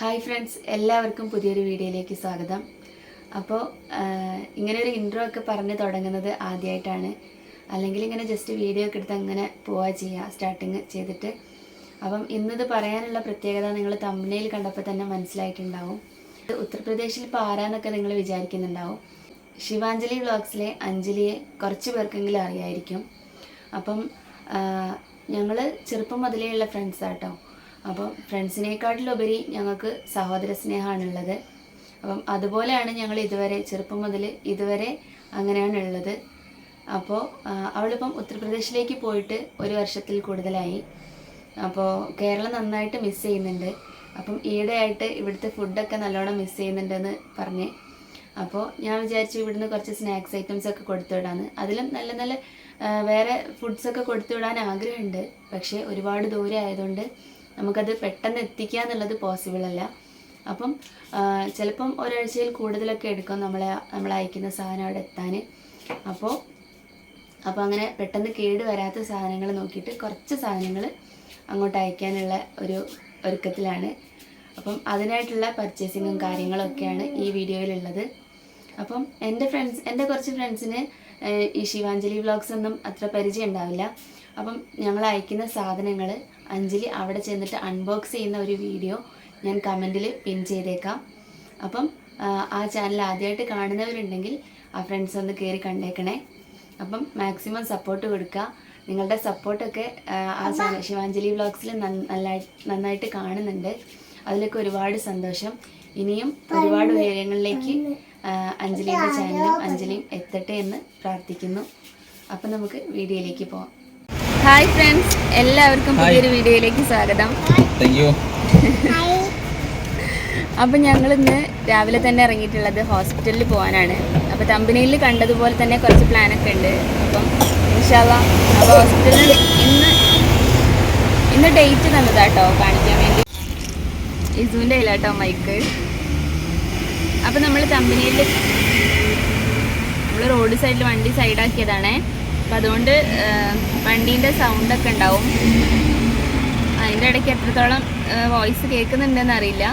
Hi friends എല്ലാവർക്കും പുതിയൊരു വീഡിയോയിലേക്ക് സ്വാഗതം. അപ്പോൾ ഇങ്ങനെ ഒരു ഇൻട്രോ ഒക്കെ പറഞ്ഞ് തുടങ്ങുന്നത് ആദ്യമായിട്ടാണ് അല്ലെങ്കിൽ ഇങ്ങനെ ജസ്റ്റ് വീഡിയോ ഒക്കെ എടുത്ത് അങ്ങനെ പോവാ ചെയ്യുക സ്റ്റാർട്ടിങ് ചെയ്തിട്ട്. അപ്പം ഇന്നത് പറയാനുള്ള പ്രത്യേകത നിങ്ങൾ തമ്മിലയിൽ കണ്ടപ്പോൾ തന്നെ മനസ്സിലായിട്ടുണ്ടാവും. ഉത്തർപ്രദേശിൽ പാരാന്നൊക്കെ നിങ്ങൾ വിചാരിക്കുന്നുണ്ടാവും. ശിവാഞ്ജലി വ്ളോഗ്സിലെ അഞ്ജലിയെ കുറച്ച് പേർക്കെങ്കിലും അറിയായിരിക്കും. അപ്പം ഞങ്ങൾ ചെറുപ്പം മുതലേ ഉള്ള ഫ്രണ്ട്സാട്ടോ അപ്പം ഫ്രണ്ട്സിനേക്കാട്ടിലുപരി ഞങ്ങൾക്ക് സഹോദര സ്നേഹമാണുള്ളത് അപ്പം അതുപോലെയാണ് ഞങ്ങൾ ഇതുവരെ ചെറുപ്പം മുതൽ ഇതുവരെ അങ്ങനെയാണ് ഉള്ളത് അപ്പോൾ അവളിപ്പം ഉത്തർപ്രദേശിലേക്ക് പോയിട്ട് ഒരു വർഷത്തിൽ കൂടുതലായി. അപ്പോൾ കേരളം നന്നായിട്ട് മിസ് ചെയ്യുന്നുണ്ട്. അപ്പം ഈയിടെയായിട്ട് ഇവിടുത്തെ ഫുഡൊക്കെ നല്ലോണം മിസ് ചെയ്യുന്നുണ്ടെന്ന് പറഞ്ഞ്. അപ്പോൾ ഞാൻ വിചാരിച്ചു ഇവിടുന്ന് കുറച്ച് സ്നാക്സ് ഐറ്റംസ് ഒക്കെ കൊടുത്തു വിടാന്ന് അതിലും നല്ല നല്ല വേറെ ഫുഡ്സൊക്കെ കൊടുത്തു വിടാൻ ആഗ്രഹമുണ്ട്. പക്ഷേ ഒരുപാട് ദൂരെ ആയതുകൊണ്ട് നമുക്കത് പെട്ടെന്ന് എത്തിക്കുക എന്നുള്ളത് പോസിബിൾ അല്ല. അപ്പം ചിലപ്പം ഒരാഴ്ചയിൽ കൂടുതലൊക്കെ എടുക്കും നമ്മളെ നമ്മൾ അയക്കുന്ന സാധനം അവിടെ എത്താൻ. അപ്പോൾ അപ്പോൾ അങ്ങനെ പെട്ടെന്ന് കേട് വരാത്ത സാധനങ്ങൾ നോക്കിയിട്ട് കുറച്ച് സാധനങ്ങൾ അങ്ങോട്ട് അയക്കാനുള്ള ഒരു ഒരുക്കത്തിലാണ്. അപ്പം അതിനായിട്ടുള്ള പർച്ചേസിങ്ങും കാര്യങ്ങളൊക്കെയാണ് ഈ വീഡിയോയിലുള്ളത്. അപ്പം എന്റെ ഫ്രണ്ട്സ് എന്റെ കുറച്ച് ഫ്രണ്ട്സിന് ഈ ശിവാഞ്ജലി വ്ളോഗ്സ് ഒന്നും അത്ര പരിചയം ഉണ്ടാവില്ല. അപ്പം ഞങ്ങൾ അയക്കുന്ന സാധനങ്ങൾ അഞ്ജലി അവിടെ ചെന്നിട്ട് അൺബോക്സ് ചെയ്യുന്ന ഒരു വീഡിയോ ഞാൻ കമന്റിൽ പിൻ ചെയ്തേക്കാം. അപ്പം ആ, ചാനൽ ആദ്യമായിട്ട് കാണുന്നവരുണ്ടെങ്കിൽ ആ ഫ്രണ്ട്സ് ഒന്ന് കയറി കണ്ടേക്കണേ. അപ്പം മാക്സിമം സപ്പോർട്ട് കൊടുക്കുക. നിങ്ങളുടെ സപ്പോർട്ടൊക്കെ ആ ചാനൽ ശിവാഞ്ജലി വ്ളോഗ്സിൽ നന്നായി നന്നായിട്ട് കാണുന്നുണ്ട്. അതിലൊക്കെ ഒരുപാട് സന്തോഷം. ഇനിയും ഒരുപാട് ഉയരങ്ങളിലേക്ക് അഞ്ജലിയുടെ ചാനലും അഞ്ജലിയും എത്തട്ടെ എന്ന് പ്രാർത്ഥിക്കുന്നു. അപ്പം നമുക്ക് വീഡിയോയിലേക്ക് പോവാം. ഹായ് ഫ്രണ്ട്സ് എല്ലാവർക്കും പുതിയൊരു വീഡിയോയിലേക്ക് സ്വാഗതം. അപ്പൊ ഞങ്ങൾ ഇന്ന് രാവിലെ തന്നെ ഇറങ്ങിയിട്ടുള്ളത് ഹോസ്പിറ്റലിൽ പോകാനാണ് അപ്പോൾ തമ്പനിയിൽ കണ്ടതുപോലെ തന്നെ കുറച്ച് പ്ലാൻ ഒക്കെ ഉണ്ട്. അപ്പം ഇൻഷാല്ല അപ്പോൾ ഹോസ്പിറ്റലിൽ ഇന്ന് ഇന്ന് ഡേറ്റ് തന്നതാട്ടോ കാണിക്കാൻ വേണ്ടി. ഇസുവിന്റെ കയ്യിലാട്ടോ മൈക്ക് അപ്പം നമ്മൾ തമ്പനിയിൽ നമ്മൾ റോഡ് സൈഡിൽ വണ്ടി സൈഡാക്കിയതാണേ അപ്പം അതുകൊണ്ട് വണ്ടീന്റെ സൗണ്ടൊക്കെ ഉണ്ടാവും. അതിന്റെ ഇടയ്ക്ക് എത്രത്തോളം വോയിസ് കേൾക്കുന്നുണ്ടെന്ന് അറിയില്ല.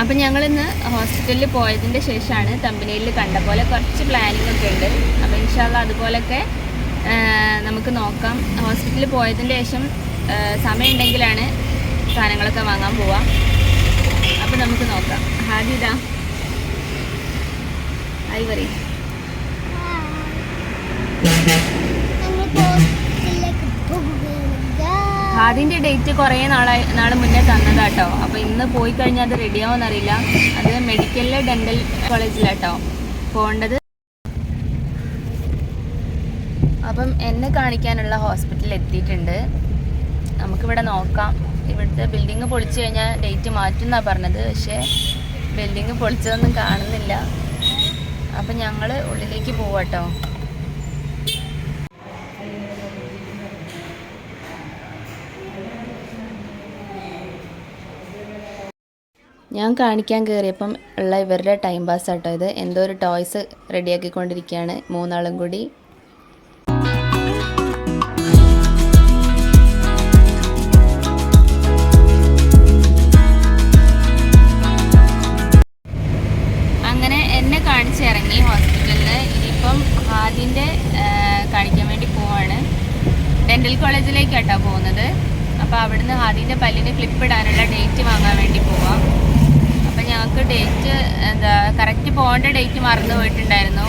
അപ്പം ഞങ്ങളിന്ന് ഹോസ്പിറ്റലിൽ പോയതിന്റെ ശേഷമാണ് തമ്പനിയിൽ കണ്ട പോലെ കുറച്ച് പ്ലാനിങ് ഒക്കെ ഉണ്ട്. അപ്പം ഇൻഷാല്ല അതുപോലൊക്കെ നമുക്ക് നോക്കാം. ഹോസ്പിറ്റലിൽ പോയതിന്റെ ശേഷം സമയം സമയമുണ്ടെങ്കിലാണ് സാധനങ്ങളൊക്കെ വാങ്ങാൻ പോവാം. അപ്പം നമുക്ക് നോക്കാം. ഹാജിതാ ആയി പറയും ഹാദിന്റെ ഡേറ്റ് കുറേ നാളായി നാളെ മുന്നേ തന്നതാട്ടോ. അപ്പോൾ ഇന്ന് പോയി കഴിഞ്ഞാൽ അത് റെഡിയാവുമെന്ന് അറിയില്ല അത് മെഡിക്കലിലെ ഡെന്റൽ കോളേജിലാട്ടോ പോകേണ്ടത്. അപ്പം എന്നെ കാണിക്കാനുള്ള ഹോസ്പിറ്റലിൽ എത്തിയിട്ടുണ്ട്. നമുക്കിവിടെ നോക്കാം. ഇവിടുത്തെ ബിൽഡിങ് പൊളിച്ചു കഴിഞ്ഞാൽ ഡേറ്റ് മാറ്റുന്നാണ് പറഞ്ഞത്. പക്ഷേ ബിൽഡിങ് പൊളിച്ചതൊന്നും കാണുന്നില്ല. അപ്പം ഞങ്ങൾ ഉള്ളിലേക്ക് പോവാട്ടോ. ഞാൻ കാണിക്കാൻ കയറിയപ്പം ഉള്ള ഇവരുടെ ടൈം പാസ് ആട്ടോ ഇത്. എന്തോ ഒരു ടോയ്സ് റെഡിയാക്കിക്കൊണ്ടിരിക്കുകയാണ് മൂന്നാളും കൂടി. അങ്ങനെ എന്നെ കാണിച്ചിറങ്ങി ഹോസ്പിറ്റലിൽ ഇനിയിപ്പം ആദ്യന്റെ കാണിക്കാൻ വേണ്ടി പോവാണ്. ഡെന്റൽ കോളേജിലേക്കാട്ടോ പോകുന്നത്. അപ്പോൾ അവിടുന്ന് ആദ്യന്റെ പല്ലിന് ക്ലിപ്പ് ഇടാനുള്ള ഡേറ്റ് വാങ്ങാൻ വേണ്ടി പോവാം. ഞങ്ങൾക്ക് ഡേറ്റ് എന്താ കറക്റ്റ് പോകേണ്ട ഡേറ്റ് മറന്നു പോയിട്ടുണ്ടായിരുന്നു.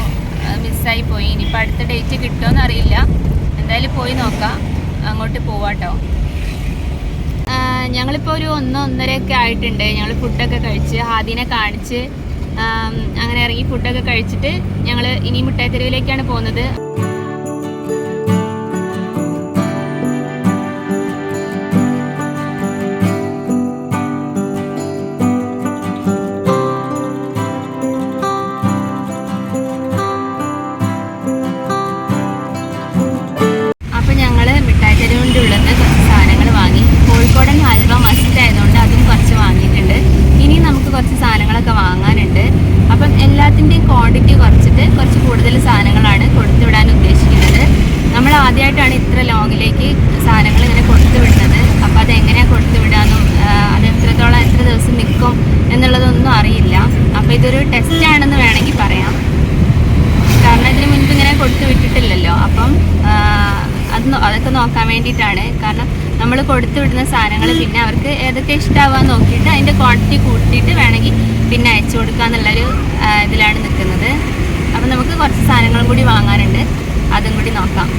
മിസ്സായി പോയി. ഇനിയിപ്പോൾ അടുത്ത ഡേറ്റ് കിട്ടുമോ അറിയില്ല. എന്തായാലും പോയി നോക്കാം. അങ്ങോട്ട് പോവാട്ടോ. ഞങ്ങളിപ്പോൾ ഒരു ഒന്ന് ഒന്നരയൊക്കെ ആയിട്ടുണ്ട്. ഞങ്ങൾ ഫുഡൊക്കെ കഴിച്ച് ഹാദിനെ കാണിച്ച് അങ്ങനെ ഇറങ്ങി ഫുഡൊക്കെ കഴിച്ചിട്ട് ഞങ്ങൾ ഇനി മുട്ടായി തെരുവിലേക്കാണ് പോകുന്നത്. ഇതൊരു ടെസ്റ്റ് ആണെന്ന് വേണമെങ്കിൽ പറയാം. കാരണം ഇതിന് മുൻപ് ഇങ്ങനെ കൊടുത്തു വിട്ടിട്ടില്ലല്ലോ. അപ്പം അത് അതൊക്കെ നോക്കാൻ വേണ്ടിയിട്ടാണ്. കാരണം നമ്മൾ കൊടുത്തു വിടുന്ന സാധനങ്ങൾ പിന്നെ അവർക്ക് ഏതൊക്കെ ഇഷ്ടമാവാൻ നോക്കിയിട്ട് അതിന്റെ ക്വാണ്ടിറ്റി കൂട്ടിയിട്ട് വേണമെങ്കിൽ പിന്നെ അയച്ചു കൊടുക്കുക എന്നുള്ളൊരു ഇതിലാണ് നിൽക്കുന്നത്. അപ്പം നമുക്ക് കുറച്ച് സാധനങ്ങളും കൂടി വാങ്ങാനുണ്ട്. അതും കൂടി നോക്കാം.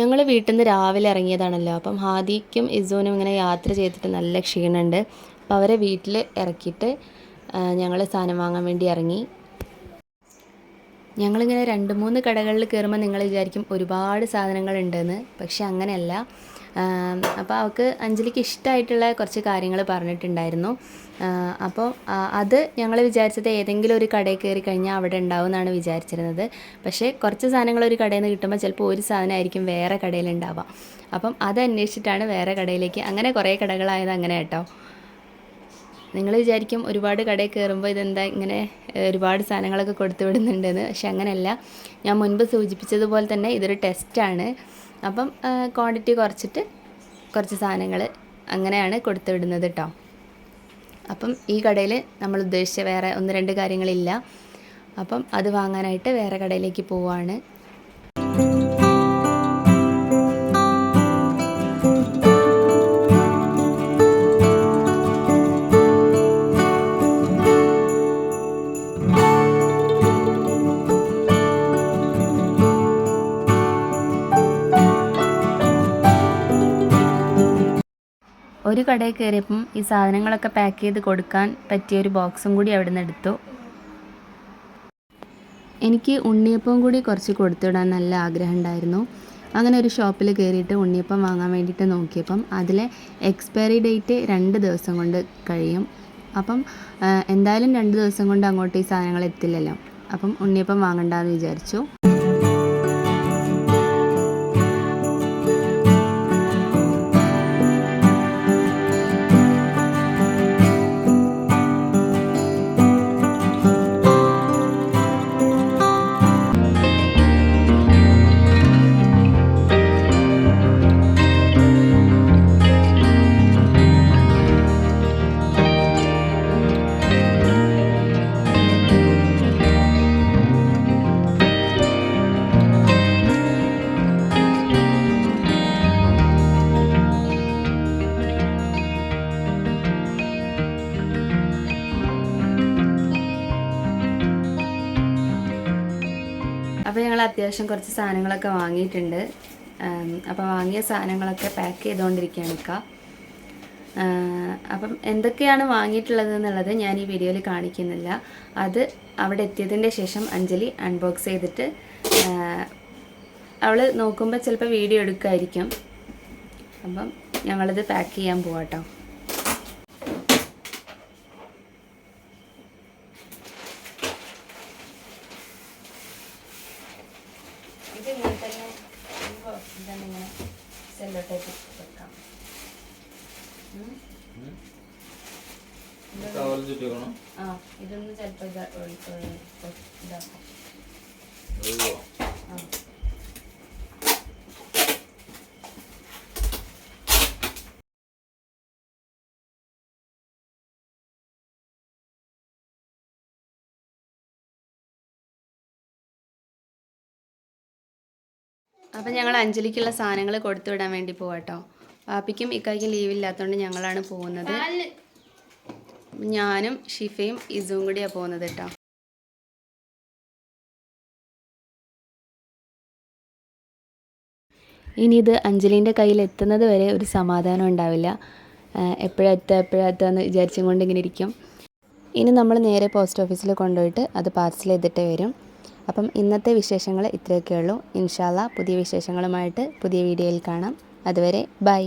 ഞങ്ങൾ വീട്ടിൽ നിന്ന് രാവിലെ ഇറങ്ങിയതാണല്ലോ. അപ്പം ഹാദിക്കും ഇസോനും ഇങ്ങനെ യാത്ര ചെയ്തിട്ട് നല്ല ക്ഷീണമുണ്ട്. അപ്പോൾ അവരെ വീട്ടിൽ ഇറക്കിയിട്ട് ഞങ്ങൾ സാധനം വാങ്ങാൻ വേണ്ടി ഇറങ്ങി. ഞങ്ങളിങ്ങനെ രണ്ട് മൂന്ന് കടകളിൽ കയറുമ്പോൾ നിങ്ങൾ വിചാരിക്കും ഒരുപാട് സാധനങ്ങൾ ഉണ്ടെന്ന് പക്ഷെ അങ്ങനെയല്ല. അപ്പോൾ അവൾക്ക് അഞ്ജലിക്ക് ഇഷ്ടമായിട്ടുള്ള കുറച്ച് കാര്യങ്ങൾ പറഞ്ഞിട്ടുണ്ടായിരുന്നു. അപ്പോൾ അത് ഞങ്ങൾ വിചാരിച്ചത് ഏതെങ്കിലും ഒരു കടയിൽ കയറി കഴിഞ്ഞാൽ അവിടെ ഉണ്ടാവും എന്നാണ് വിചാരിച്ചിരുന്നത്. പക്ഷേ കുറച്ച് സാധനങ്ങൾ ഒരു കടയിൽ നിന്ന് കിട്ടുമ്പോൾ ചിലപ്പോൾ ഒരു സാധനമായിരിക്കും വേറെ കടയിൽ ഉണ്ടാവുക. അപ്പം അത് അന്വേഷിച്ചിട്ടാണ് വേറെ കടയിലേക്ക് അങ്ങനെ കുറേ കടകളായത് അങ്ങനെ കേട്ടോ. നിങ്ങൾ വിചാരിക്കും ഒരുപാട് കടയിൽ കയറുമ്പോൾ ഇതെന്താ ഇങ്ങനെ ഒരുപാട് സാധനങ്ങളൊക്കെ കൊടുത്തു വിടുന്നുണ്ടെന്ന്. പക്ഷെ അങ്ങനെയല്ല. ഞാൻ മുൻപ് സൂചിപ്പിച്ചതുപോലെ തന്നെ ഇതൊരു ടെസ്റ്റാണ് അപ്പം ക്വാണ്ടിറ്റി കുറച്ചിട്ട് കുറച്ച് സാധനങ്ങൾ അങ്ങനെയാണ് കൊടുത്തു വിടുന്നത് കേട്ടോ അപ്പം ഈ കടയിൽ നമ്മൾ ഉദ്ദേശിച്ച വേറെ ഒന്ന് രണ്ട് കാര്യങ്ങളില്ല. അപ്പം അത് വാങ്ങാനായിട്ട് വേറെ കടയിലേക്ക് പോവുകയാണ് കടയിൽ കയറിയപ്പം ഈ സാധനങ്ങളൊക്കെ പാക്ക് ചെയ്ത് കൊടുക്കാൻ പറ്റിയ ഒരു ബോക്സും കൂടി അവിടെ നിന്ന് എടുത്തു. എനിക്ക് ഉണ്ണിയപ്പം കൂടി കുറച്ച് കൊടുത്തുവിടാൻ നല്ല ആഗ്രഹം ഉണ്ടായിരുന്നു. അങ്ങനെ ഒരു ഷോപ്പിൽ കയറിയിട്ട് ഉണ്ണിയപ്പം വാങ്ങാൻ വേണ്ടിയിട്ട് നോക്കിയപ്പം അതിലെ എക്സ്പയറി ഡേറ്റ് രണ്ട് ദിവസം കൊണ്ട് കഴിയും. അപ്പം എന്തായാലും രണ്ട് ദിവസം കൊണ്ട് അങ്ങോട്ട് ഈ സാധനങ്ങൾ എത്തില്ലല്ലോ. അപ്പം ഉണ്ണിയപ്പം വാങ്ങണ്ടെന്ന് വിചാരിച്ചു. അത്യാവശ്യം കുറച്ച് സാധനങ്ങളൊക്കെ വാങ്ങിയിട്ടുണ്ട്. അപ്പോൾ വാങ്ങിയ സാധനങ്ങളൊക്കെ പാക്ക് ചെയ്തുകൊണ്ടിരിക്കുകയാണ് ഇക്ക. അപ്പം എന്തൊക്കെയാണ് വാങ്ങിയിട്ടുള്ളത് എന്നുള്ളത് ഞാൻ ഈ വീഡിയോയിൽ കാണിക്കുന്നില്ല. അത് അവിടെ എത്തിയതിന്റെ ശേഷം അഞ്ജലി അൺബോക്സ് ചെയ്തിട്ട് അവൾ നോക്കുമ്പോൾ ചിലപ്പോൾ വീഡിയോ എടുക്കുമായിരിക്കും അപ്പം ഞങ്ങളിത് പാക്ക് ചെയ്യാൻ പോവാട്ടോ ഇത് ഇങ്ങനെ തന്നെ ബോക്സിൽ ഇങ്ങനെ സെല്ലോ ടൈപ്പ് വെക്കാം ആ ഇതൊന്ന് ചിലപ്പോൾ ഇതാക്കാം. അപ്പം ഞങ്ങൾ അഞ്ജലിക്കുള്ള സാധനങ്ങൾ കൊടുത്തു വിടാൻ വേണ്ടി പോവാട്ടോ പാപ്പിക്കും ഇക്കായ്ക്കും ലീവില്ലാത്തതുകൊണ്ട് ഞങ്ങളാണ് പോകുന്നത്. ഞാനും ഷിഫയും ഇസും കൂടിയാണ് പോകുന്നത് കേട്ടോ ഇനി ഇത് അഞ്ജലിന്റെ കയ്യിൽ എത്തുന്നത് വരെ ഒരു സമാധാനം ഉണ്ടാവില്ല. എപ്പോഴും എത്തുക എപ്പോഴാ എത്തുക എന്ന് വിചാരിച്ചും കൊണ്ട് ഇങ്ങനെ ഇരിക്കും. ഇനി നമ്മൾ നേരെ പോസ്റ്റ് ഓഫീസിൽ കൊണ്ടുപോയിട്ട് അത് പാർസൽ ചെയ്തിട്ട് വരും. അപ്പം ഇന്നത്തെ വിശേഷങ്ങൾ ഇത്രയൊക്കെ ഉള്ളൂ ഇൻഷാല്ല പുതിയ വിശേഷങ്ങളുമായിട്ട് പുതിയ വീഡിയോയിൽ കാണാം. അതുവരെ ബൈ.